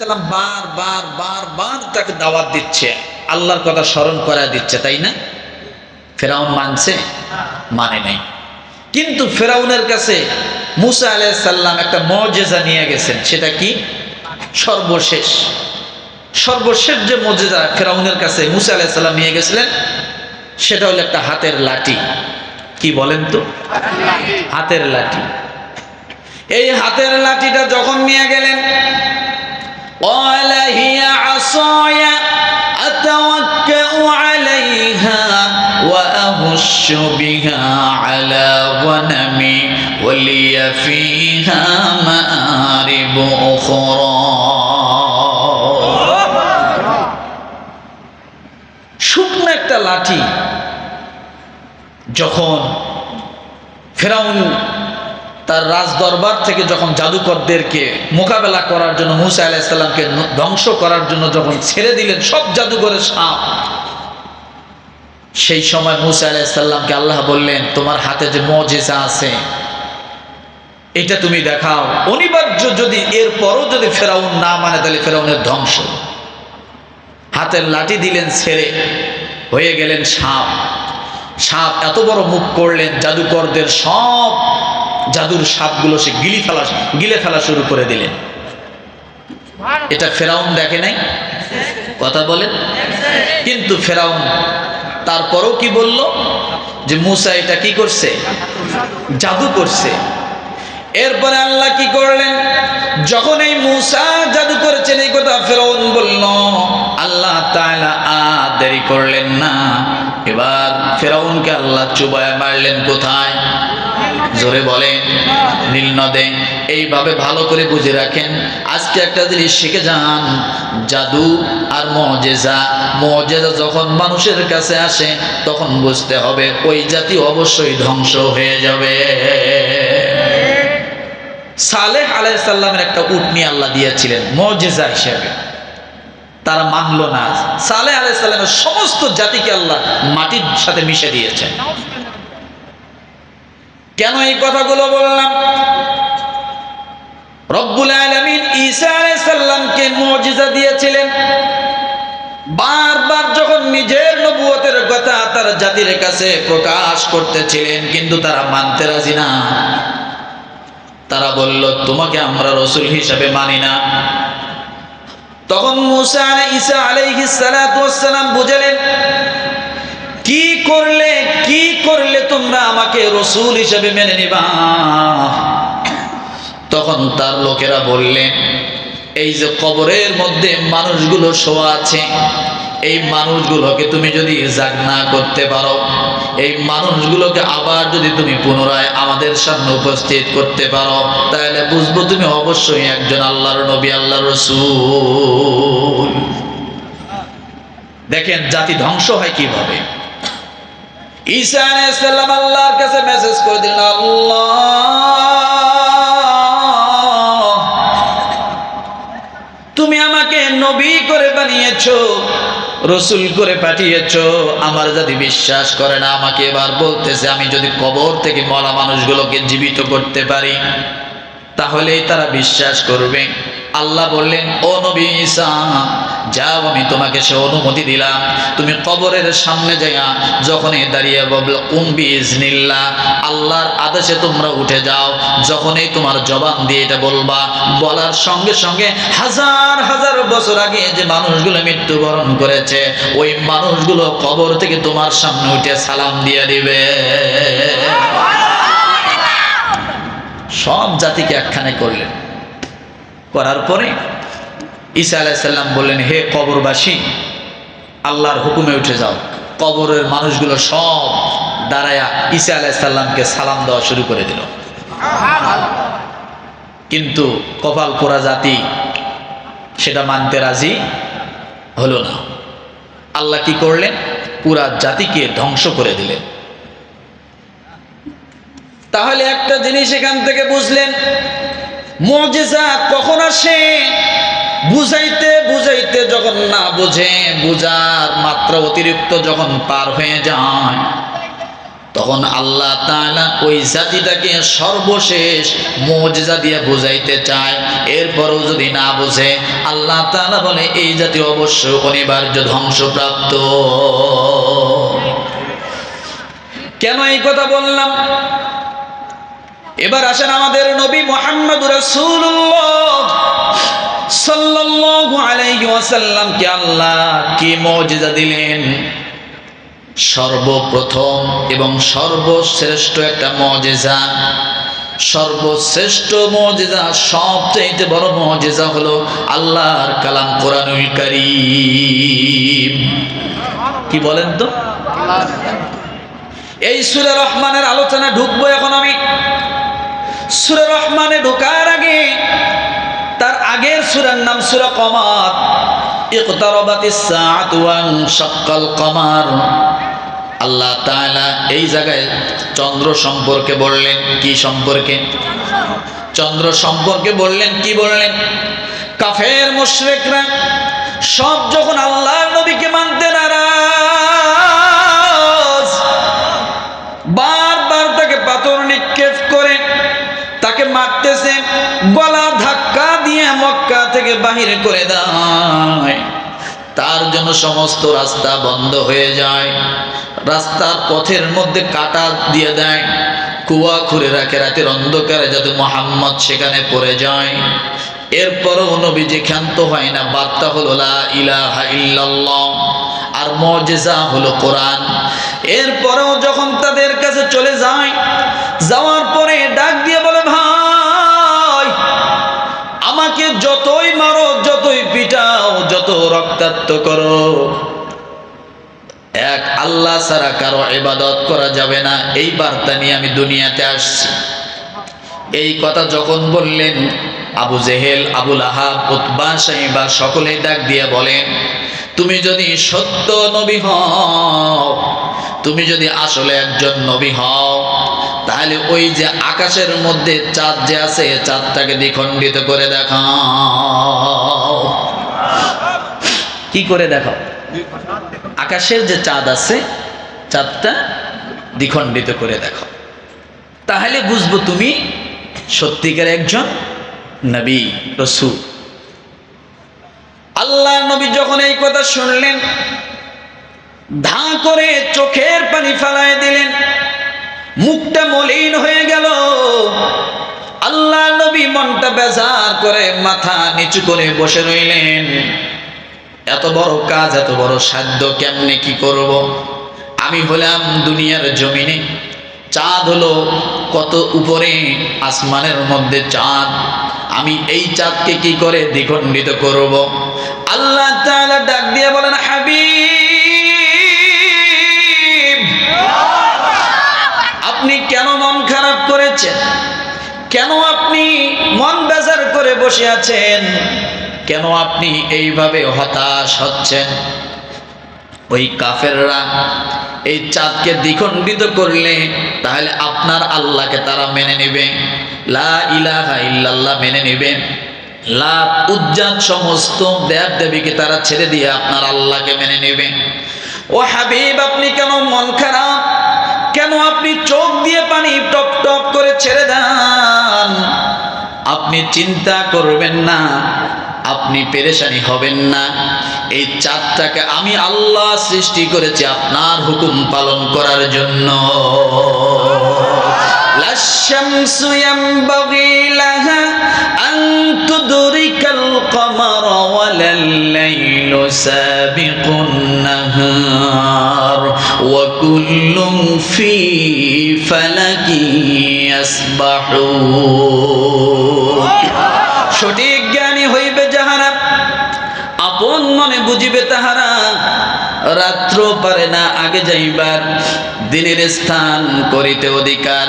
বার বার বার বার তাকে দাওয়াত দিচ্ছে। আল্লাহর কথা স্মরণ করা দিচ্ছে, তাই না? ফেরাউন মানছে মানে নাই। কিন্তু ফেরাউনের কাছে মুসা আলাইসাল্লাম একটা মজেজা নিয়ে গেছেন, সেটা কি? সর্বশেষ। সর্বশেষ যে মজেজা ফেরাউনের কাছে মুসা আলাইসাল্লাম নিয়ে গেছিলেন, সেটা হলো একটা হাতের লাঠি। কি বলেন তো? হাতের লাঠি। এই হাতের লাঠিটা যখন নিয়ে গেলেন عصاي أتوكأ عليها وأهش بها على غنمي ولي فيها مآرب أخرى শুকনো একটা লাঠি যখন ফেরাউন তার রাজ দরবার থেকে যখন জাদুকরদেরকে মোকাবেলা করার জন্য মুসা আলাহিসাল্লামকে ধ্বংস করার জন্য যখন ছেড়ে দিলেন সব জাদুঘরের সাপ, সেই সময় মুসা আলাহিসাল্লামকে আল্লাহ বললেন, তোমার হাতে যে মজেজা আছে, এটা তুমি দেখাও। অনিবার্য যদি এর পরও যদি ফেরাউন না মানে তাহলে ফেরাউনের ধ্বংস। হাতের লাঠি দিলেন ছেড়ে, হয়ে গেলেন সাপ। সাপ এত বড় মুখ করলেন, জাদুকরদের সব জাদুর সাপগুলো সে গিলি ফেলা গিলে ফেলা শুরু করে দিলেন এটা ফেরাউন দেখে নাই? কথা বলেন কিন্তু ফেরাউন তারপরও কি বলল যে, মুসা এটা কি করছে? জাদু করছে। এরপরে আল্লাহ কি করলেন? যখন এই মুসা জাদু করেছেন, এই কথা ফেরাউন বলল, আল্লাহ তাআলা আর দেরি করলেন না। এবার ফেরাউনকে আল্লাহ চুবায় মারলেন কোথায়? জোরে বলেন নীল নদে, এইভাবে ভালো করে বুঝে রাখেন, আজকে একটা জিনিস শিখে যান, জাদু আর মজেজা। মজেজা যখন মানুষের কাছে আসে, তখন বুঝতে হবে ওই জাতি অবশ্যই ধ্বংস হয়ে যাবে। সালেহ আলাইসাল্লামের একটা উটনি আল্লাহ দিয়েছিলেন, মজেজা হিসেবে। তারা মানল না। সালেহ আলাইসাল্লামের সমস্ত জাতিকে আল্লাহ মাটির সাথে মিশে দিয়েছেন। কেন এই কথাগুলো বললাম? রব্বুল আলমিন ঈসা আলাইসাল্লামকে মজিজা দিয়েছিলেন। বারবার যখন নিজের নবুয়তের কথা তার জাতির কাছে প্রকাশ করতেছিলেন, কিন্তু তারা মানতে রাজি না। তারা বলল, তোমাকে আমরা রসুল হিসাবে মানি না। তখন মুসা ঈসা আলাইহিস ওয়াসসালাম বুঝলেন, কি করলে কি করলে আমাকে রসুল হিসেবে মেনে নিবা। তখন তার লোকেরা বললেন এই যে কবরের মধ্যে মানুষগুলো শোয়া আছে, এই মানুষগুলোকে তুমি যদি জাগ না করতে পারো, এই মানুষগুলোকে আবার যদি তুমি পুনরায় আমাদের সামনে উপস্থিত করতে পারো, তাহলে বুঝব তুমি অবশ্যই একজন আল্লাহর নবী, আল্লাহর রসুল। দেখেন, জাতি ধ্বংস হয় কীভাবে? ঈসা আল্লাহর কাছে মেসেজ করে দিলেন, আল্লাহ, তুমি আমাকে নবী করে বানিয়েছো, রসুল করে পাঠিয়েছ। আমার যদি বিশ্বাস করে না, আমাকে এবার বলতেছে, আমি যদি কবর থেকে মরা মানুষগুলোকে জীবিত করতে পারি, তাহলেই তারা বিশ্বাস করবে। আল্লাহ বললেন, ও নবী যাও, আমি তোমাকে সে অনুমতি দিলাম। তুমি কবরের সামনে যাইয়া যখনই দাঁড়িয়ে বলবে উম্বি ইজনিল্লা আল্লাহর আদেশে তোমরা উঠে যাও। যখনই তোমার জবান দিয়ে এটা বলবা, বলার সঙ্গে সঙ্গে হাজার হাজার বছর আগে যে মানুষগুলো মৃত্যুবরণ করেছে, ওই মানুষগুলো কবর থেকে তোমার সামনে উঠে সালাম দিয়ে দিবে। সব জাতিকে একখানে করলেন। করার পরে ঈসা আলাইসাল্লাম বললেন, হে কবরবাসী, আল্লাহর হুকুমে উঠে যাও। কবরের মানুষগুলো সব দাঁড়ায়া ঈসা আলাইসাল্লামকে সালাম দেওয়া শুরু করে দিল। কিন্তু কপাল পোড়া জাতি সেটা মানতে রাজি হলো না। আল্লাহ কি করলেন? পুরা জাতিকে ধ্বংস করে দিলেন। তাহলে একটা জিনিস এখান থেকে বুঝলেন, মজেজা কখন আসে? বুঝাইতে বুঝাইতে যখন না বুঝে, বুঝার মাত্রা অতিরিক্ত যখন পার হয়ে যায়, তখন আল্লাহ ওই জাতিটাকে সর্বশেষ মজেজা দিয়ে বুঝাইতে চায়। এরপরও যদি না বোঝে, আল্লাহ তাআলা বলে, এই জাতি অবশ্য অনিবার্য ধ্বংসপ্রাপ্ত। কেন এই কথা বললাম? এবার আসেন আমাদের নবী মোহাম্মদ রাসূলুল্লাহ। সর্বপ্রথম এবং সর্বশ্রেষ্ঠ একটা মজেজা সর্বশ্রেষ্ঠ মজেজা সবচেয়ে বড় মজেজা হলো আল্লাহর কালাম কোরআনুল কারীম। কি বলেন তো? এই সুরে রহমানের আলোচনা ঢুকবো এখন আমি। সুরে রহমানে ঢোকার আগে আগের সুরার নাম সুরা কমার। আল্লাহ তাআলা এই জায়গায় চন্দ্র সম্পর্কে বললেন, কি সম্পর্কে? চন্দ্র সম্পর্কে বললেন, কি বললেন? কাফের, মুশরিকরা সব যখন আল্লাহ নবীকে মানতে বাহির করে দেয়। তার জন্য সমস্ত রাস্তা বন্ধ হয়ে যায়। রাস্তার পথের মধ্যে কাটা দিয়ে দেয়। কুয়া খুঁড়ে রাখে, রাতের অন্ধকারে যাতে মোহাম্মদ সেখানে পড়ে যায়। এরপরও নবীজি ক্ষান্ত হয় না। বার্তা হলো, লা ইলাহা ইল্লাল্লাহ। আর মজেজা হলো কোরআন। এরপরেও যখন তাদের কাছে চলে যায় রক্তাক্ত করো। এক, আল্লাহ ছাড়া কারও ইবাদত করা যাবে না। এই বার্তা নিয়ে আমি দুনিয়াতে আসছি। এই কথা যখন বললেন, আবু জেহেল, আবুল আহাব, উতবা সকলেই ডাক দিয়ে বলেন, তুমি যদি সত্য নবী হও, তুমি যদি আসলে একজন নবী হও, তাহলে ওই যে আকাশের মধ্যে চাঁদ যে আছে, চাঁদটাকে দ্বিখণ্ডিত করে দেখাও। কি করে দেখো? আকাশের যে চাঁদ আছে, চাঁদটা দ্বিখণ্ডিত করে দেখো। তাহলে বুঝব তুমি সত্যিকার একজন নবী, রসুল। আল্লাহ নবী যখন এই কথা শুনলেন, ধা করে চোখের পানি ফেলায় দিলেন, মুখটা মলিন হয়ে গেল। আল্লাহ নবী মনটা বেজার করে মাথা নিচু করে বসে রইলেন। এত বড় কাজ, এত বড় সাধ্য কেমনে কি করব। আমি হলাম দুনিয়ার জমিনে চাঁদ হলো কত উপরে, আসমানের মধ্যে চাঁদ আমি এই চাঁদকে কি করে দ্বিখণ্ডিত করব। আল্লাহ ডাক দিয়ে বলেন, হাবিব, আপনি কেন মন খারাপ করেছেন কেন আপনি মন বেজার করে বসে আছেন কেন আপনি এইভাবে হতাশ হচ্ছেন? ওই কাফেররা এই চাঁদকে দ্বিখণ্ডিত করলে তাহলে আপনার আল্লাহকে তারা মেনে নেবে। লা ইলাহা ইল্লাল্লাহ মেনে নেবে। লা উজ্জাত সমস্ত দেব দেবীকে তারা ছেড়ে দিয়ে আপনার আল্লাহকে মেনে নেবে। ও হাবিব, আপনি কেন মন খারাপ? কেন আপনি চোখ দিয়ে পানি টপ টপ করে ছেড়ে দেন? আপনি চিন্তা করবেন না। আপনি পেরেশানি হবেন না। এই চাঁদটাকে আমি আল্লাহ সৃষ্টি করেছি আপনার হুকুম পালন করার জন্য। ফালাকি বুঝিবে তাহারা। রাত্র পারে না, আগে যাইবার। দিনের স্থান করিতে অধিকার।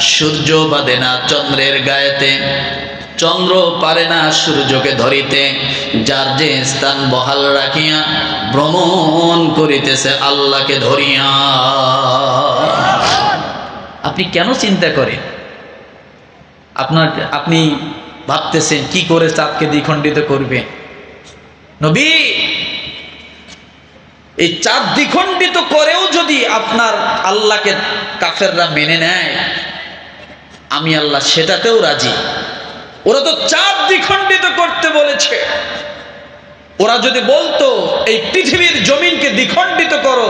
সূর্য বাদে না চন্দ্রের গায়েতে। চন্দ্র পারে না সূর্যকে ধরিতে। যার যে স্থান বহাল রাখিয়া ভ্রমণ করিতেছে আল্লাহকে ধরিয়া। আপনি কেন চিন্তা করেন? আপনার, আপনি ভাবতেছেন কি করে চাঁদকে দ্বিখণ্ডিত করবে নবী, এই চাঁদ দ্বিখণ্ডিত করেও যদি আপনার আল্লাহকে কাফেররা মেনে নেয়, আমি আল্লাহ সেটাতেও রাজি। ওরা তো চাঁদ দ্বিখণ্ডিত করতে বলেছে। ওরা যদি বলতো, এই পৃথিবীর জমিনকে দ্বিখণ্ডিত করো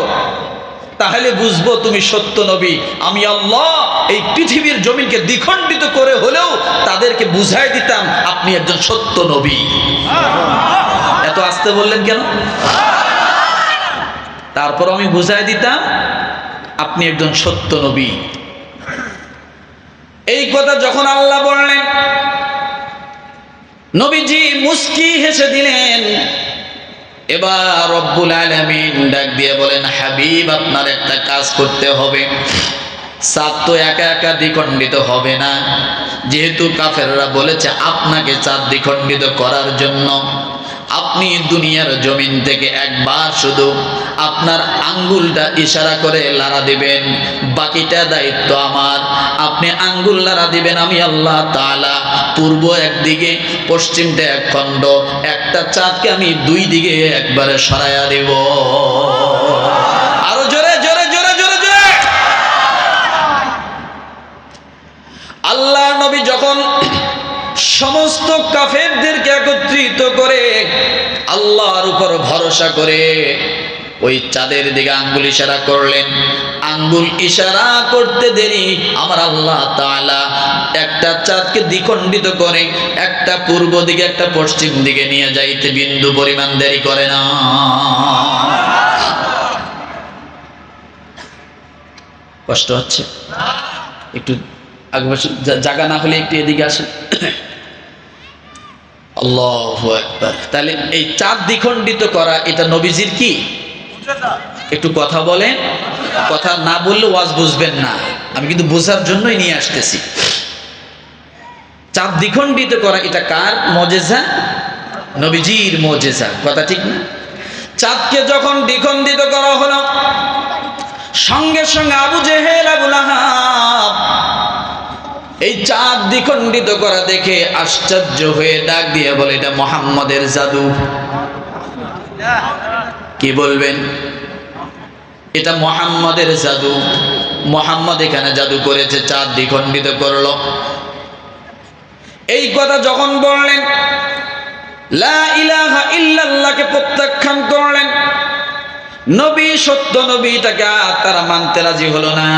তাহলে বুঝব তুমি সত্য নবী। আমি আল্লাহ এই পৃথিবীর জমিনকে দ্বিখণ্ডিত করে হলেও তাদেরকে বুঝাই দিতাম আপনি একজন সত্য নবী। এত আসতে বললেন কেন? তারপর আমি বুঝাই দিতাম আপনি একজন সত্য নবী। এই কথা যখন আল্লাহ বললেন, নবীজি মুস্কি হেসে দিলেন এবার রব্বুল আলমিন ডাক দিয়ে বলেন, হাবিব, আপনার একটা কাজ করতে হবে। চাঁদ তো একা একা দ্বিখণ্ডিত হবে না। যেহেতু কাফেররা বলেছে, আপনাকে চাঁদ দ্বিখণ্ডিত করার জন্য। আপনি দুনিয়ার জমিন থেকে একবার শুধু আপনার আঙ্গুলটা ইশারা করে লাড়া দিবেন, বাকিটা দায়িত্ব আমার। আপনি আঙ্গুল লাড়া দিবেন আমি আল্লাহ তাআলা। পূর্ব একদিকে, পশ্চিমটা এক খণ্ড। একটা চাঁদকে আমি দুই দিকে একবারে সরাইয়া দেব। আরও জোরে জোরে জোরে জোরে জোরে। আল্লাহ নবী যখন সমস্ত কাফেরদেরকে একত্রিত করে আল্লাহর উপর ভরসা করে ওই চাঁদের দিকে আঙ্গুল ইশারা করলেন। আঙ্গুল ইশারা করতে দেরি আমার আল্লাহ তাআলা একটা চাঁদকে দ্বিখণ্ডিত করে একটা পূর্ব দিকে, একটা পশ্চিম দিকে নিয়ে যাইতে বিন্দু পরিমাণ দেরি করে না। কষ্ট হচ্ছে। একটু আগে জায়গা না হলে একটু এদিকে আসেন। তাহলে এই চাঁদ দ্বিখণ্ডিত করা, এটা নবীজির কি? একটু কথা বলেন। কথা না বললে ওয়াজ বুঝবেন না। আমি কিন্তু বোঝার জন্যই নিয়ে আসতেছি। চাঁদ দ্বিখণ্ডিত করা, এটা কার মজেজা? নবীজির মজেজা। কথা ঠিক না? চাঁদকে যখন দ্বিখণ্ডিত করা হলো, সঙ্গে সঙ্গে আবু জেহেল আবুল আহাব এই চাঁদ দ্বিখণ্ডিত করা দেখে আশ্চর্য হয়ে ডাক দিয়ে বলে, এটা মোহাম্মদের জাদু। কি বলবেন? এটা মোহাম্মদের জাদু। মোহাম্মদ এখানে জাদু করেছে, চাঁদ দ্বিখণ্ডিত করল। এই কথা যখন বললেন ইল্লাল্লাহকে প্রত্যাখ্যান করলেন, নবী সত্য নবী তাকে তারা মানতে রাজি হলো না।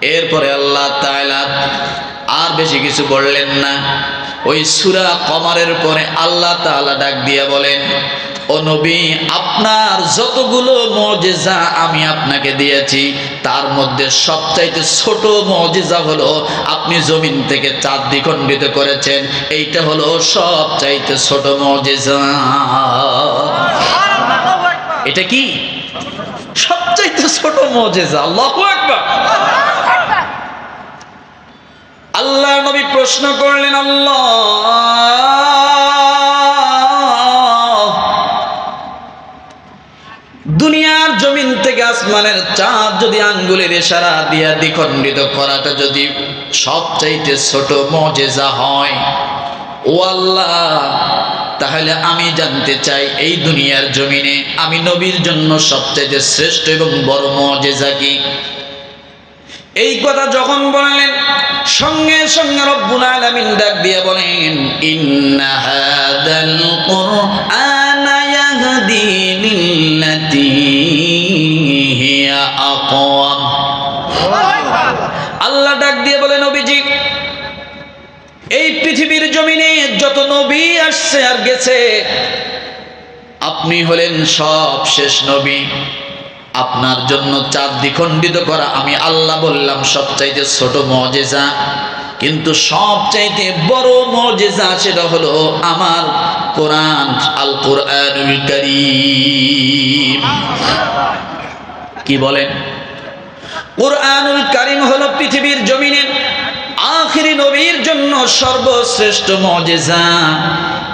এরপরে আল্লাহ তাআলা আর বেশি কিছু বললেন না। ওই সূরা কমারের পরে আল্লাহ তাআলা ডাক দিয়ে বলেন ও নবী আপনার যতগুলো মজেজা আমি আপনাকে দিয়েছি তার মধ্যে সবচাইতে ছোট মজেজা হলো আপনি জমিন থেকে চাঁদ দ্বিখণ্ডিত করেছেন। এইটা হলো সবচাইতে ছোট মজেজা। এটা কি? সবচাইতে ছোট মজেজা আল্লাহু আকবার। আল্লাহ নবী প্রশ্ন করলেন, আল্লাহ, দুনিয়ার জমিন থেকে আসমানের চাঁদ যদি আঙ্গুলের ইশারা দিয়া দ্বিখণ্ডিত করাটা যদি সবচাইতে ছোট মজেজা হয়, ও আল্লাহ, তাহলে আমি জানতে চাই এই দুনিয়ার জমিনে আমি নবীর জন্য সবচাইতে শ্রেষ্ঠ এবং বড় মজেজা কি? এই কথা যখন বললেন, সঙ্গে সঙ্গে রব্বুল আলামিন ডাক দিয়ে বলেন, ইন্না হাদাল কুরআনা ইয়াহদি লিল্লাতী হিয়া আকওয়াম আল্লাহ ডাক দিয়ে বলেন, নবীজি, এই পৃথিবীর জমিনে যত নবী আসছে আর গেছে, আপনি হলেন সব শেষ নবী। আপনার জন্য চাঁদ দ্বিখণ্ডিত করা। আমি আল্লাহ বললাম, সবচাইতে ছোট মজেজা। কিন্তু সবচাইতে বড় মজেজা সেটা হলো আমার কোরআন আল কোরআনুল কারীম। কি বলেন? কোরআনুল কারীম হলো পৃথিবীর জমিনে আখিরি নবীর জন্য সর্বশ্রেষ্ঠ মজেজা।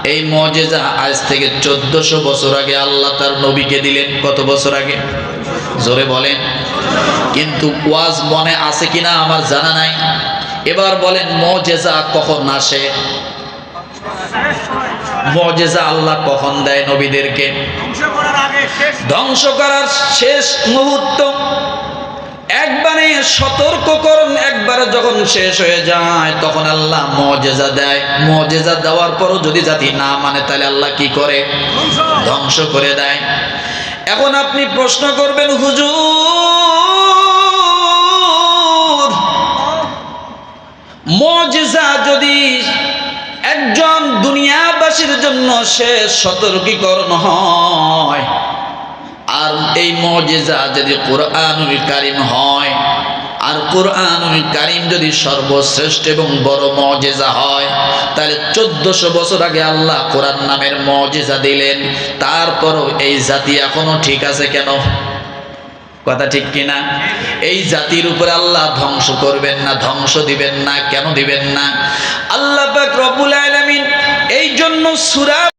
এই মজেজা আজ থেকে চোদ্দশো বছর আগে আল্লাহ তার নবীকে দিলেন। কত বছর আগে? জোরে বলেন, কিন্তু ওয়াজ মনে আছে কিনা আমার জানা নাই। এবার বলেন, মজেজা কখন আসে? মজেজা আল্লাহ কখন দেয় নবীদেরকে? ধ্বংস করার শেষ মুহূর্ত। একবারে সতর্ককরণ একবারে যখন শেষ হয়ে যায়, তখন আল্লাহ মজেজা দেয়। মজেজা দেওয়ার পরও যদি জাতি না মানে তাহলে আল্লাহ কি করে? ধ্বংস করে দেয়। এখন আপনি প্রশ্ন করবেন, হুজুর, মজেজা যদি একজন দুনিয়াবাসীর জন্য সে সতর্কীকরণ হয়, আর এই মজেজা যদি কোরআনুল কারিম হয় আর কোরআনুল কারিম যদি সর্বশ্রেষ্ঠ এবং বড় মজেজা হয়, তাহলে চোদ্দশো বছর আগে আল্লাহ কোরআন নামের মজেজা দিলেন। তারপরও এই জাতি এখনও ঠিক আছে কেন? কথা ঠিক কিনা? এই জাতির উপরে আল্লাহ ধ্বংস করবেন না, ধ্বংস দিবেন না, কেন দিবেন না? আল্লাহ পাক রব্বুল আলামিন এই জন্য সূরা